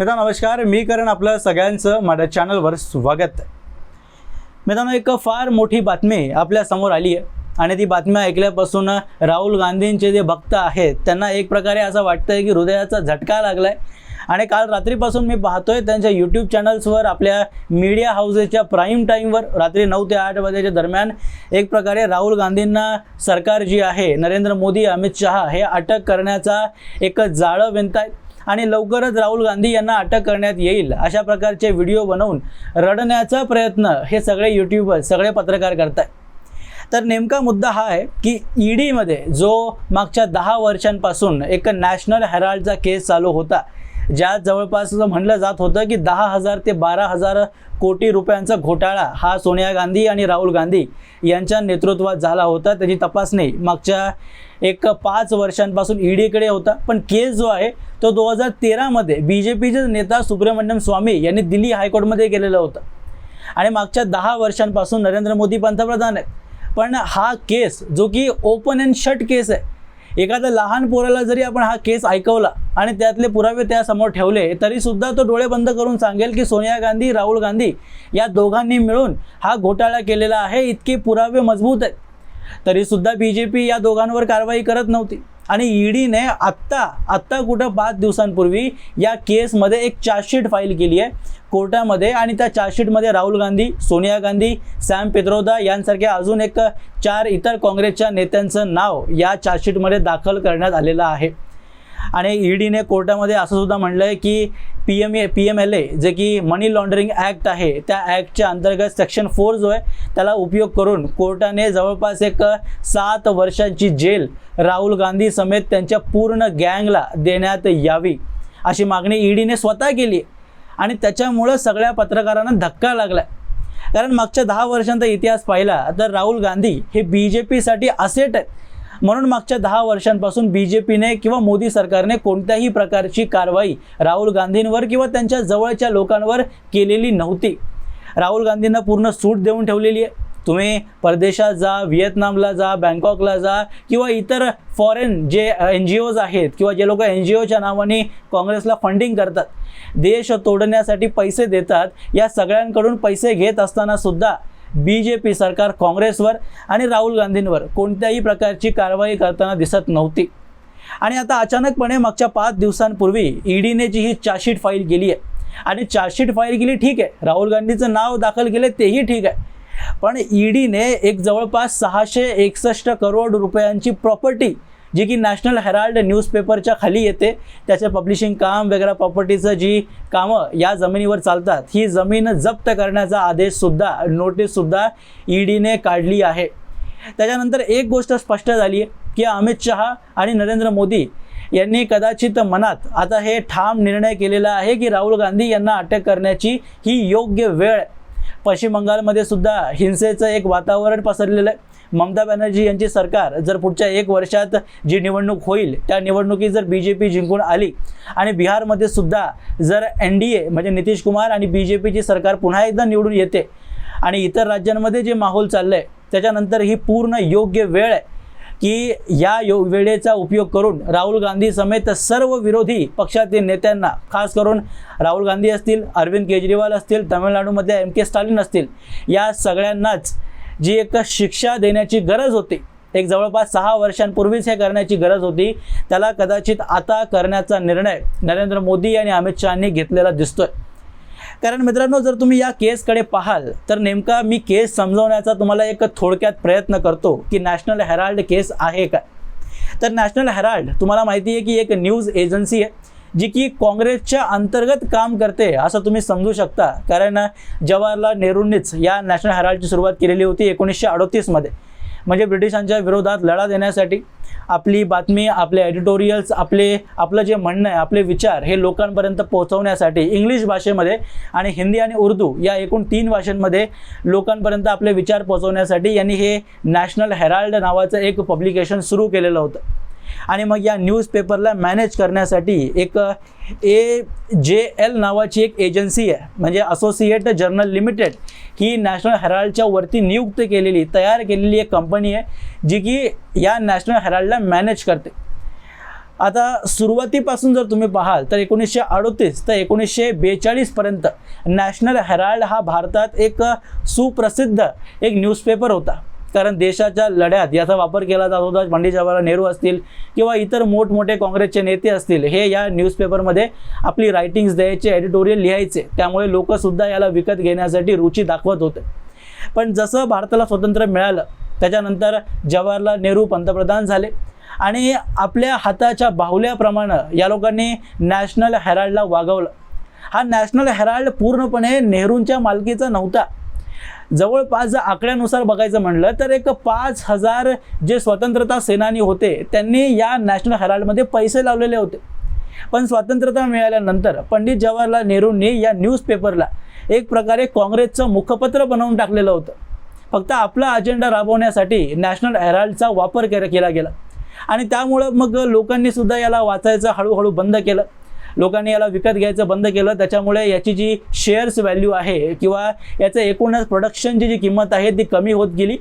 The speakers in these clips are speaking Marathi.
मित्रांनो नमस्कार. मी करण आपलं सगळ्यांचं माझ्या चॅनलवर स्वागत. आहे मित्रांनो एक फार मोठी बातमी आपल्यासमोर आली आहे. आणि ती बातम्या ऐकल्यापासून राहुल गांधींचे जे भक्त आहेत त्यांना एक प्रकारे असं वाटतं आहे की हृदयाचा झटका लागला आहे आणि काल रात्रीपासून मी पाहतोय त्यांच्या यूट्यूब चॅनल्सवर आपल्या मीडिया हाऊसेसच्या प्राईम टाईमवर रात्री नऊ ते आठ वाजेच्या दरम्यान एक प्रकारे राहुल गांधींना सरकार जी आहे नरेंद्र मोदी अमित शहा हे अटक करण्याचा एक जाळं विणतायत. आणि लवकरच राहुल गांधी यांना अटक करण्यात येईल अशा प्रकारचे व्हिडिओ बनवून रडण्याचा प्रयत्न हे सगळे यूट्यूबर सगळे पत्रकार करतायत. तर नेमका मुद्दा हा आहे की ईडीमध्ये जो मागच्या दहा वर्षांपासून एक नॅशनल हेराल्डचा केस चालू होता ज्यात जवळपास म्हणलं जात होतं की दहा हजार ते बारा हजार कोटी रुपयांचा घोटाळा हा सोनिया गांधी आणि राहुल गांधी यांच्या नेतृत्वात झाला होता. त्याची तपासणी मागच्या एक पाच वर्षांपासून ईडीकडे होता. पण केस जो आहे तो दो हजार तेरामध्ये बी जे पीचे नेता सुब्रमण्यम स्वामी यांनी दिल्ली हायकोर्टमध्ये केलेलं होतं. आणि मागच्या दहा वर्षांपासून नरेंद्र मोदी पंतप्रधान आहेत. पण हा केस जो की ओपन अँड शट केस आहे एखाद्या लहान पोराला जरी आपण हा केस ऐकवला आणि त्यातले पुरावे त्यासमोर ठेवले तरी सुद्धा तो डोळे बंद करून सांगेल की सोनिया गांधी राहुल गांधी या दोघांनी मिळून हा घोटाळा केलेला आहे. इतके पुरावे मजबूत आहेत. तरी सुद्धा बी जे पी या दोघांवर कारवाई करत नव्हती. आणि ईडीने आत्ता आत्ता कुठं पाच दिवसांपूर्वी या केसमध्ये एक चार्जशीट फाईल केली आहे. कोर्टामध्ये आणि त्या चार्जशीटमध्ये राहुल गांधी सोनिया गांधी सॅम पित्रोदा यांसारख्या अजून एक चार इतर काँग्रेसच्या नेत्यांचं नाव या चार्जशीटमध्ये दाखल करण्यात आलेलं आहे. आणि ईडीने कोर्टामध्ये असं सुद्धा म्हणलं आहे की P M A P M L A जे की मनी लॉन्ड्रिंग ॲक्ट आहे. त्या ॲक्टच्या अंतर्गत सेक्शन फोर जो आहे त्याला उपयोग करून कोर्टाने जवळपास एक सात वर्षांची जेल राहुल गांधी समेत त्यांच्या पूर्ण गँगला देण्यात यावी अशी मागणी ईडीने स्वतः केली. आहे आणि त्याच्यामुळं सगळ्या पत्रकारांना धक्का लागला. कारण मागच्या दहा वर्षांचा इतिहास पाहिला तर राहुल गांधी हे बी जे पीसाठी असेट आहेत. म्हणून मागच्या दहा वर्षांपासून बी जे पीने किंवा मोदी सरकारने कोणत्याही प्रकारची कारवाई राहुल गांधींवर किंवा त्यांच्या जवळच्या लोकांवर केलेली नव्हती. राहुल गांधींना पूर्ण सूट देऊन ठेवलेली आहे. तुम्ही परदेशात जा व्हिएतनामला जा बँकॉकला जा किंवा इतर फॉरेन जे एन जी ओज आहेत किंवा जे लोक एन जी ओच्या नावाने काँग्रेसला फंडिंग करतात देश तोडण्यासाठी पैसे देतात या सगळ्यांकडून पैसे घेत असताना सुद्धा बी जे पी सरकार काँग्रेसवर आणि राहुल गांधींवर कोणत्याही प्रकारची कारवाई करताना दिसत नव्हती. आणि आता अचानकपणे मागच्या पाच दिवसांपूर्वी ईडीने जी ही चार्जशीट फाईल केली आहे आणि चार्जशीट फाईल केली ठीक आहे राहुल गांधीचं नाव दाखल केलं तेही ठीक आहे पण ईडीने एक जवळपास सहाशे एकसष्ट करोड रुपयांची प्रॉपर्टी जी की नॅशनल हेराल्ड न्यूजपेपरच्या खाली येते. त्याचं पब्लिशिंग काम वगैरे प्रॉपर्टीचं जी कामं या जमिनीवर चालतात ही जमीन जप्त करण्याचा आदेशसुद्धा नोटीससुद्धा ईडीने काढली आहे. त्याच्यानंतर एक गोष्ट स्पष्ट झाली आहे की अमित शहा आणि नरेंद्र मोदी यांनी कदाचित मनात आता हे ठाम निर्णय केलेला आहे की राहुल गांधी यांना अटक करण्याची ही योग्य वेळ पश्चिम बंगालमध्ये सुद्धा हिंसेचं एक वातावरण पसरलेलं आहे. ममता बॅनर्जी यांची सरकार जर पुढच्या एक वर्षात जी निवडणूक होईल त्या निवडणुकीत जर बी जे पी जिंकून आली आणि बिहारमध्ये सुद्धा जर एन डी ए म्हणजे नितीश कुमार आणि बी जे पीची सरकार पुन्हा एकदा निवडून येते आणि इतर राज्यांमध्ये जे माहोल चाललं आहे त्याच्यानंतर ही पूर्ण योग्य वेळ आहे. की या यो वेळेचा उपयोग करून राहुल गांधी समेत सर्व विरोधी पक्षातील नेत्यांना खास करून राहुल गांधी असतील अरविंद केजरीवाल असतील तामिळनाडूमधल्या एम के स्टालिन असतील या सगळ्यांनाच जी एक शिक्षा देण्याची गरज होती एक जवळपास सहा वर्षांपूर्वीच हे करण्याची गरज होती त्याला कदाचित आता करण्याचा निर्णय नरेंद्र मोदी आणि अमित शहानी घेतलेला दिसतोय. कारण मित्रांनो जर तुम्ही या केसकडे पाहाल तर नेमका मी केस समजवण्याचा तुम्हाला एक थोडक्यात प्रयत्न करतो की नॅशनल हेराल्ड केस आहे काय तर नॅशनल हेराल्ड तुम्हाला माहिती आहे की एक न्यूज एजन्सी आहे जी की काँग्रेसच्या अंतर्गत काम करते असं तुम्ही समजू शकता. कारण जवाहरलाल नेहरूंनीच या नॅशनल हेराल्डची सुरुवात केलेली होती एकोणीसशे अडोतीसमध्ये. म्हणजे ब्रिटिशांच्या विरोधात लढा देण्यासाठी. आपली बातमी आपले एडिटोरियल्स आपले आपलं जे म्हणणं आहे आपले विचार हे लोकांपर्यंत पोहोचवण्यासाठी इंग्लिश भाषेमध्ये आणि हिंदी आणि उर्दू या एकूण तीन भाषांमध्ये लोकांपर्यंत आपले विचार पोहोचवण्यासाठी यांनी हे नॅशनल हेराल्ड नावाचं एक पब्लिकेशन सुरू केलेलं होतं. आणि मग या न्यूजपेपरला मॅनेज करण्यासाठी एक ए जे एल नावाची एक एजन्सी आहे. म्हणजे असोसिएट जर्नल लिमिटेड ही नॅशनल हेराल्डच्या वरती नियुक्त केलेली तयार केलेली एक कंपनी आहे जी की या नॅशनल हेराल्डला मॅनेज करते. आता सुरुवातीपासून जर तुम्ही पाहाल तर एकोणीसशे अडोतीस तर एकोणीसशे बेचाळीसपर्यंत नॅशनल हेराल्ड हा भारतात एक सुप्रसिद्ध एक न्यूजपेपर होता. कारण देशाच्या लढ्यात याचा वापर केला जात होता पंडित जवाहरलाल नेहरू असतील किंवा इतर मोठमोठे काँग्रेसचे नेते असतील हे या न्यूजपेपरमध्ये आपली रायटिंग्स द्यायचे एडिटोरियल लिहायचे. त्यामुळे लोकसुद्धा याला विकत घेण्यासाठी रुची दाखवत होते. पण जसं भारताला स्वातंत्र्य मिळालं त्याच्यानंतर जवाहरलाल नेहरू पंतप्रधान झाले. आणि आपल्या हाताच्या बाहुल्याप्रमाणे या लोकांनी नॅशनल हेराल्डला वागवलं. हा नॅशनल हेराल्ड पूर्णपणे नेहरूंच्या मालकीचा नव्हता. जवळपास जर आकड्यानुसार बघायचं म्हणलं तर एक पाच हजार जे स्वतंत्रता सेनानी होते त्यांनी या नॅशनल हेराल्डमध्ये पैसे लावलेले होते. पण स्वातंत्र्यता मिळाल्यानंतर पंडित जवाहरलाल नेहरूंनी या न्यूजपेपरला एक प्रकारे काँग्रेसचं मुखपत्र बनवून टाकलेलं होतं. फक्त आपला अजेंडा राबवण्यासाठी नॅशनल हेराल्डचा वापर केला केला गेला. आणि त्यामुळं मग लोकांनी सुद्धा याला वाचायचं हळूहळू बंद केलं. लोकांनी याला विकत घ्यायचं बंद केलं. त्याच्यामुळे याची जी शेअर्स व्हॅल्यू आहे किंवा याचं एकूणच प्रोडक्शनची जी किंमत आहे ती कमी होत गेली.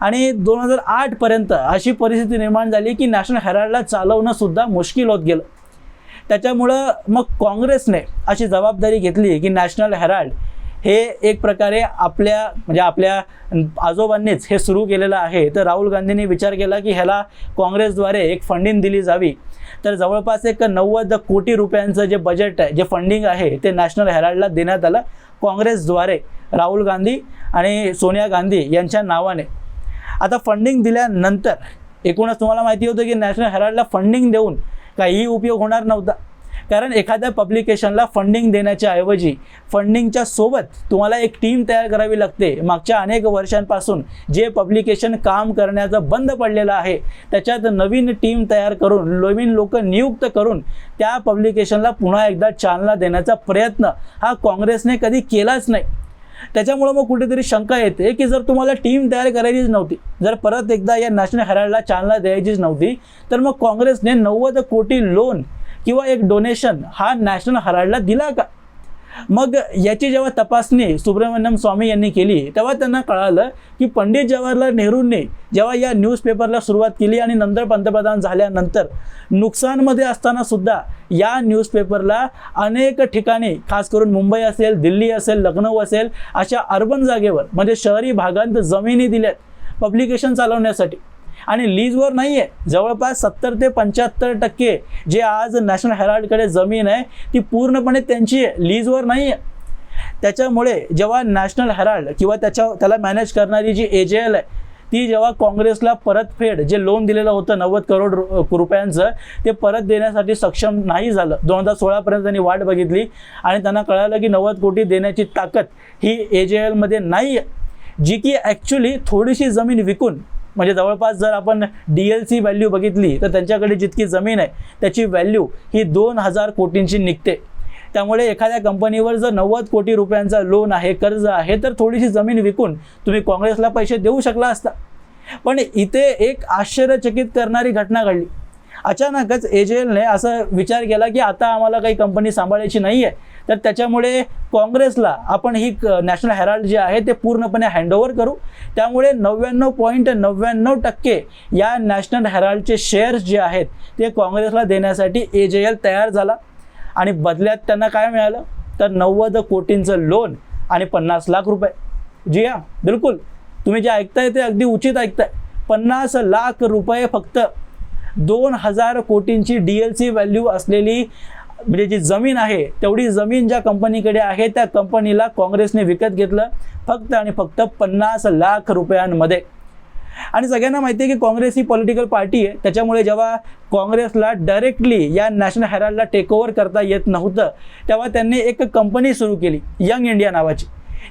आणि दोन हजार आठपर्यंत अशी परिस्थिती निर्माण झाली की नॅशनल हेराल्डला चालवणं सुद्धा मुश्किल होत गेलं. त्याच्यामुळं मग काँग्रेसने अशी जबाबदारी घेतली की नॅशनल हेराल्ड हे एक प्रकारे आपल्या म्हणजे आपल्या आजोबांनीच हे सुरू केलेलं आहे. तर राहुल गांधींनी विचार केला की ह्याला काँग्रेसद्वारे एक फंडिंग दिली जावी. तर जवळपास एक नव्वद कोटी रुपयांचं जे बजेट आहे जे फंडिंग आहे ते नॅशनल हेराल्डला देण्यात आलं काँग्रेसद्वारे. राहुल गांधी आणि सोनिया गांधी यांच्या नावाने. आता फंडिंग दिल्यानंतर एकूणच तुम्हाला माहिती होतं की नॅशनल हेराल्डला फंडिंग देऊन काहीही उपयोग होणार नव्हता. कारण एखाद्या पब्लिकेशनला फंडिंग देण्याच्या ऐवजी फंडिंगच्या सोबत तुम्हाला एक टीम तयार करावी लागते. मागच्या अनेक वर्षांपासून जे पब्लिकेशन काम करण्याचं बंद पडलेलं आहे त्याच्यात नवीन टीम तयार करून नवीन लोक नियुक्त करून त्या पब्लिकेशनला पुन्हा एकदा चालना देण्याचा प्रयत्न हा काँग्रेसने कधी केलाच नाही. त्याच्यामुळं मग कुठेतरी शंका येते की जर तुम्हाला टीम तयार करायचीच नव्हती जर परत एकदा या नॅशनल हेराल्डला चालना द्यायचीच नव्हती तर मग काँग्रेसने नव्वद कोटी लोन किंवा एक डोनेशन हा नॅशनल हेराल्डला दिला का? मग याची जेव्हा तपासणी सुब्रमण्यम स्वामी यांनी केली तेव्हा त्यांना कळालं की पंडित जवाहरलाल नेहरूंनी जेव्हा या न्यूजपेपरला सुरुवात केली आणि नंतर पंतप्रधान झाल्यानंतर नुकसानमध्ये असताना सुद्धा या न्यूजपेपरला अनेक ठिकाणी खास करून मुंबई असेल दिल्ली असेल लखनौ असेल अशा अर्बन जागेवर म्हणजे शहरी भागांत जमिनी दिल्यात पब्लिकेशन चालवण्यासाठी. आणि लीजवर नाही आहे जवळपास सत्तर ते पंच्याहत्तर टक्के जे आज नॅशनल हेराल्डकडे जमीन आहे ती पूर्णपणे त्यांची आहे लीजवर नाही आहे त्याच्यामुळे जेव्हा नॅशनल हेराल्ड किंवा त्याच्या त्याला मॅनेज करणारी जी ए जे एल आहे ती जेव्हा काँग्रेसला परतफेड जे लोन दिलेलं होतं नव्वद करोड रु रुपयांचं ते परत देण्यासाठी सक्षम नाही झालं. दोन हजार सोळापर्यंत त्यांनी वाट बघितली आणि त्यांना कळालं की नव्वद कोटी देण्याची ताकद ही ए जे एलमध्ये नाही आहे जी की ॲक्च्युली थोडीशी जमीन विकून म्हणजे जवळपास जर आपण डी एल सी व्हॅल्यू बघितली तर त्यांच्याकडे जितकी जमीन आहे त्याची व्हॅल्यू ही दोन हजार कोटींची निघते. त्यामुळे एखाद्या कंपनीवर जर नव्वद कोटी रुपयांचा लोन आहे कर्ज आहे तर थोडीशी जमीन विकून तुम्ही काँग्रेसला पैसे देऊ शकला असता. पण इथे एक आश्चर्यचकित करणारी घटना घडली. अचानकच एजेलने असा विचार केला की आता आम्हाला काही कंपनी सांभाळायची नाही आहे तर त्याच्यामुळे काँग्रेसला आपण ही नॅशनल हेराल्ड जे आहे ते पूर्णपणे हँडओव्हर करू. त्यामुळे नव्याण्णव पॉईंट नव्याण्णव टक्के या नॅशनल हेराल्डचे शेअर्स जे आहेत ते काँग्रेसला देण्यासाठी ए जे एल तयार झाला. आणि बदल्यात त्यांना काय मिळालं? तर नव्वद कोटींचं लोन आणि पन्नास लाख रुपये. जी हा बिलकुल. तुम्ही जे ऐकताय ते अगदी उचित ऐकताय. पन्नास लाख रुपये फक्त दोन हजार कोटींची डी एल सी व्हॅल्यू असलेली म्हणजे जी जमीन आहे तेवढी जमीन ज्या कंपनीकडे आहे त्या कंपनीला काँग्रेसने विकत घेतलं फक्त आणि फक्त पन्नास लाख रुपयांमध्ये. आणि सगळ्यांना माहिती आहे की काँग्रेस ही पॉलिटिकल पार्टी आहे. त्याच्यामुळे जेव्हा काँग्रेसला डायरेक्टली या नॅशनल हेराल्डला टेक ओव्हर करता येत नव्हतं तेव्हा त्यांनी एक कंपनी सुरू केली यंग इंडिया नावाची.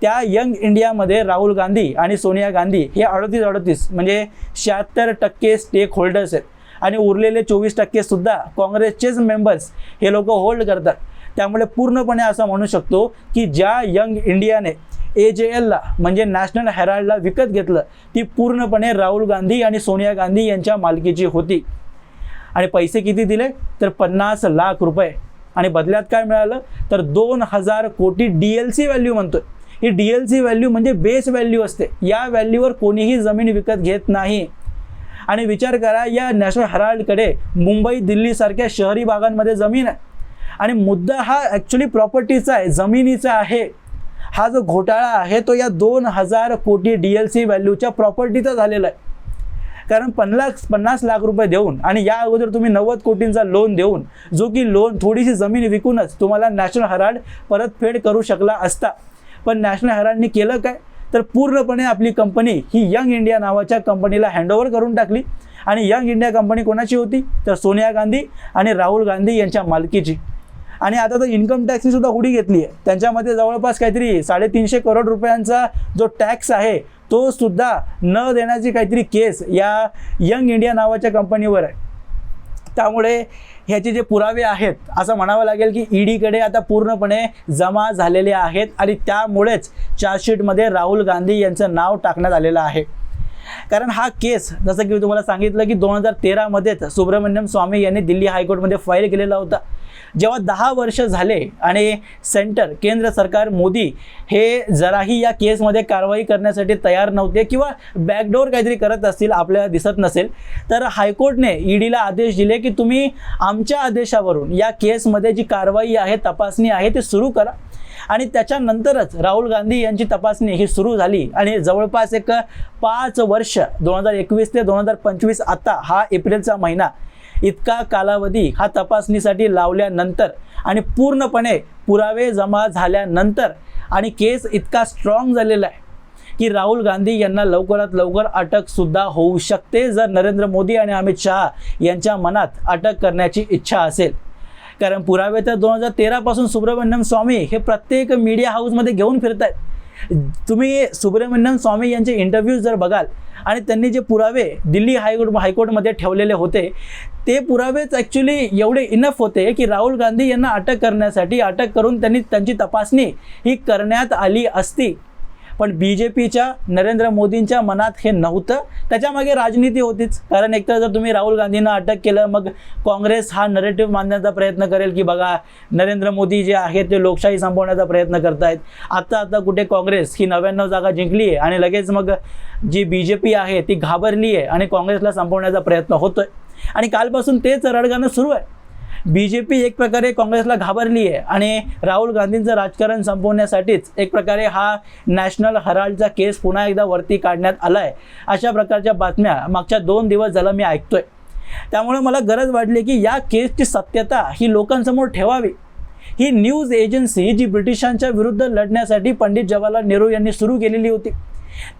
त्या यंग इंडियामध्ये राहुल गांधी आणि सोनिया गांधी हे अडतीस अडतीस म्हणजे शहात्तर टक्के स्टेक होल्डर्स आहेत. आणि उरलेले चोवीस टक्के सुद्धा काँग्रेसचेच मेंबर्स हे लोक होल्ड करतात. त्यामुळे पूर्णपणे असं म्हणू शकतो की ज्या यंग इंडियाने ए जे एलला म्हणजे नॅशनल हेराल्डला विकत घेतलं ती पूर्णपणे राहुल गांधी आणि सोनिया गांधी यांच्या मालकीची होती. आणि पैसे किती दिले? तर पन्नास लाख रुपये. आणि बदल्यात काय मिळालं? तर दोन हजार कोटी डी एल सी व्हॅल्यू म्हणतोय. ही डी एल सी व्हॅल्यू म्हणजे बेस व्हॅल्यू असते. या व्हॅल्यूवर कोणीही जमीन विकत घेत नाही. आणि विचार करा या नॅशनल हराल्डकडे मुंबई दिल्लीसारख्या शहरी भागांमध्ये जमीन आहे. आणि मुद्दा हा ॲक्च्युली प्रॉपर्टीचा आहे जमिनीचा आहे. हा जो घोटाळा आहे तो या दोन हजार कोटी डी एल सी व्हॅल्यूच्या प्रॉपर्टीचा झालेला आहे. कारण पन्नास पन्नास लाख रुपये देऊन आणि या अगोदर तुम्ही नव्वद कोटींचा लोन देऊन जो की लोन थोडीशी जमीन विकूनच तुम्हाला नॅशनल हराल्ड परतफेड करू शकला असता. पण नॅशनल हराल्डनी केलं काय? तर पूर्णपणे आपली कंपनी ही यंग इंडिया नावाच्या कंपनीला हँडओव्हर करून टाकली. आणि यंग इंडिया कंपनी कोणाची होती? तर सोनिया गांधी आणि राहुल गांधी यांच्या मालकीची. आणि आता तर इन्कम टॅक्सनी सुद्धा उडी घेतली आहे. त्यांच्यामध्ये जवळपास काहीतरी साडेतीनशे करोड रुपयांचा जो टॅक्स आहे तो सुद्धा न देण्याची काहीतरी केस या यंग इंडिया नावाच्या कंपनीवर आहे. त्यामुळे ह्याचे जे पुरावे आहेत असं म्हणावं लागेल की ईडीकडे आता पूर्णपणे जमा झालेले आहेत आणि त्यामुळेच चार्जशीटमध्ये राहुल गांधी यांचं नाव टाकण्यात आलेलं आहे. कारण हा केस जसं की मी तुम्हाला सांगितलं की दोन हजार तेरामध्येच सुब्रमण्यम स्वामी यांनी दिल्ली हायकोर्टमध्ये फाईल केलेला होता. जेव्हा दहा वर्ष झाले आणि सेंटर केंद्र सरकार मोदी हे जराही या केसमध्ये कारवाई करण्यासाठी तयार नव्हते किंवा बॅकडोर काहीतरी करत असतील आपल्याला दिसत नसेल तर हायकोर्टने ईडीला आदेश दिले की तुम्ही आमच्या आदेशावरून या केसमध्ये जी कारवाई आहे तपासणी आहे ती सुरू करा. आणि त्याच्यानंतरच राहुल गांधी यांची तपासणी ही सुरू झाली. आणि जवळपास एक पाच वर्ष दोन हजार एकवीस ते दोन हजार पंचवीस आता हा एप्रिलचा महिना इतका कालावधी हा तपासणीसाठी लावल्यानंतर आणि पूर्णपणे पुरावे जमा झाल्यानंतर आणि केस इतका स्ट्रॉंग झालेला आहे की राहुल गांधी यांना लवकरात लवकर अटकसुद्धा होऊ शकते. जर नरेंद्र मोदी आणि अमित शहा यांच्या मनात अटक करण्याची इच्छा असेल कारण पुरावे तर दोन हजार तेरापासून सुब्रमण्यम स्वामी हे प्रत्येक मीडिया हाऊसमध्ये घेऊन फिरत आहेत तुम्ही सुब्रमण्यम स्वामी यांचे इंटरव्ह्यूज जर बघाल आणि त्यांनी जे पुरावे दिल्ली हायकोर्ट हायकोर्टमध्ये ठेवलेले होते ते पुरावेच ॲक्च्युली एवढे इनफ होते की राहुल गांधी यांना अटक करण्यासाठी अटक करून त्यांनी त्यांची तपासणी ही करण्यात आली असती. पण बी जे पीच्या नरेंद्र मोदींच्या मनात हे नव्हतं. त्याच्यामागे राजनीती होतीच. कारण एकतर जर तुम्ही राहुल गांधींना अटक केलं मग काँग्रेस हा नरेटिव्ह मांडण्याचा प्रयत्न करेल की बघा नरेंद्र मोदी जे आहेत ते लोकशाही संपवण्याचा प्रयत्न करत आहेत आत्ता आता कुठे काँग्रेस ही नव्याण्णव जागा जिंकली आहे आणि लगेच मग जी बी जे पी आहे ती घाबरली आहे आणि काँग्रेसला संपवण्याचा प्रयत्न होतोय. आणि कालपासून तेच रडगाणं सुरू आहे. बी जे पी एक प्रकारे काँग्रेसला घाबरली आहे आणि राहुल गांधींचं राजकारण संपवण्यासाठीच एक प्रकारे हा नॅशनल हराल्डचा केस पुन्हा एकदा वरती काढण्यात आला आहे अशा प्रकारच्या बातम्या मागच्या दोन दिवस झाला मी ऐकतोय. त्यामुळे मला गरज वाटली की या केसची सत्यता ही लोकांसमोर ठेवावी. ही न्यूज एजन्सी जी ब्रिटिशांच्या विरुद्ध लढण्यासाठी पंडित जवाहरलाल नेहरू यांनी सुरू केलेली होती.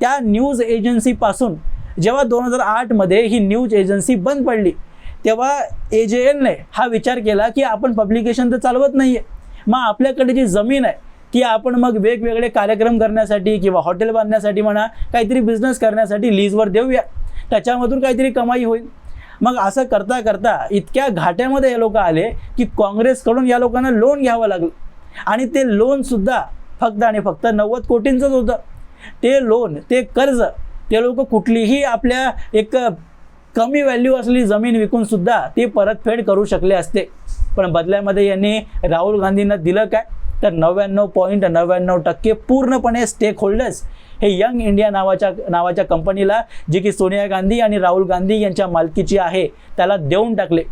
त्या न्यूज एजन्सीपासून जेव्हा दोन हजार आठमध्ये ही न्यूज एजन्सी बंद पडली तेव्हा ए जे एनने हा विचार केला की आपण पब्लिकेशन तर चालवत नाही आहे मग आपल्याकडे जी जमीन आहे ती आपण मग वेगवेगळे कार्यक्रम करण्यासाठी किंवा हॉटेल बांधण्यासाठी म्हणा काहीतरी बिझनेस करण्यासाठी लीजवर देऊया. त्याच्यामधून काहीतरी कमाई होईल. मग असं करता करता इतक्या घाट्यामध्ये हे लोक आले की काँग्रेसकडून या लोकांना लोन घ्यावं लागलं. आणि ते लोनसुद्धा फक्त आणि फक्त नव्वद कोटींचंच होतं. ते लोन ते कर्ज ते लोक कुठलीही आपल्या एक कमी व्हॅल्यू असलेली जमीन विकून सुद्धा ती परतफेड करू शकले असते. पण बदल्यामध्ये यांनी राहुल गांधींना दिलं काय? तर नव्याण्णव पॉईंट नव्याण्णव टक्के पूर्णपणे स्टेक होल्डर्स हे यंग इंडिया नावाच्या नावाच्या कंपनीला जी की सोनिया गांधी आणि राहुल गांधी यांच्या मालकीची आहे त्याला देऊन टाकले.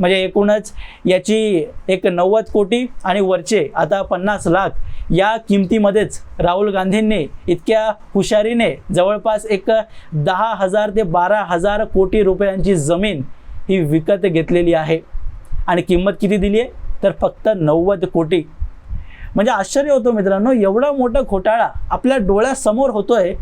म्हणजे एकूणच याची एक नव्वद कोटी आणि वरचे आता पन्नास लाख या किमतीमध्येच राहुल गांधींनी इतक्या हुशारीने जवळपास एक दहा हजार ते बारा हजार कोटी रुपयांची जमीन ही विकत घेतलेली आहे. आणि किंमत किती दिली आहे? तर फक्त नव्वद कोटी. म्हणजे आश्चर्य होतं मित्रांनो एवढा मोठा घोटाळा आपल्या डोळ्यासमोर होतोय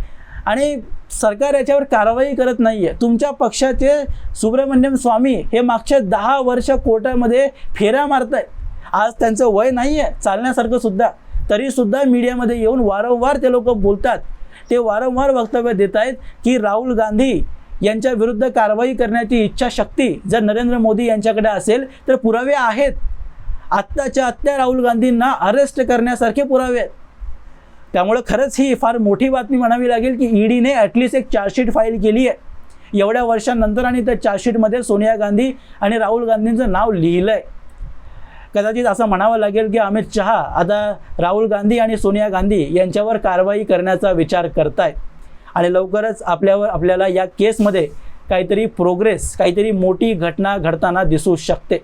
आणि सरकार याच्यावर कारवाई करत नाही आहे तुमच्या पक्षाचे सुब्रमण्यम स्वामी हे मागच्या दहा वर्ष कोर्टामध्ये फेऱ्या मारत आहेत आज त्यांचं वय नाही आहे चालण्यासारखं सुद्धा. तरीसुद्धा मीडियामध्ये येऊन वारंवार ते लोक बोलतात. ते वारंवार वक्तव्य देत आहेत की राहुल गांधी यांच्या विरुद्ध कारवाई करण्याची इच्छाशक्ती जर नरेंद्र मोदी यांच्याकडे असेल तर पुरावे आहेत. आत्ताच्या आत्ता राहुल गांधींना अरेस्ट करण्यासारखे पुरावे आहेत. त्यामुळे खरंच ही फार मोठी बातमी म्हणावी लागेल की ईडीने ॲटलिस्ट एक चार्जशीट फाईल केली आहे. एवढ्या वर्षांनंतर आणि त्या चार्जशीटमध्ये सोनिया गांधी आणि राहुल गांधींचं नाव लिहिलं आहे कदाचित असं म्हणावं लागेल की अमित शहा आता राहुल गांधी आणि सोनिया गांधी यांच्यावर कारवाई करण्याचा विचार करतायत आणि लवकरच आपल्यावर आपल्याला या केसमध्ये काहीतरी प्रोग्रेस काहीतरी मोठी घटना घडताना दिसू शकते.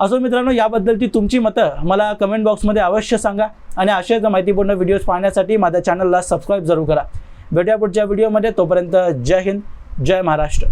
असो मित्रांनो याबद्दलची तुमची मतं मला कमेंट बॉक्समध्ये अवश्य सांगा आणि अशाच माहितीपूर्ण व्हिडिओज पाहण्यासाठी माझ्या चॅनलला सबस्क्राईब जरूर करा. भेटूया पुढच्या व्हिडिओमध्ये तोपर्यंत जय हिंद जय महाराष्ट्र.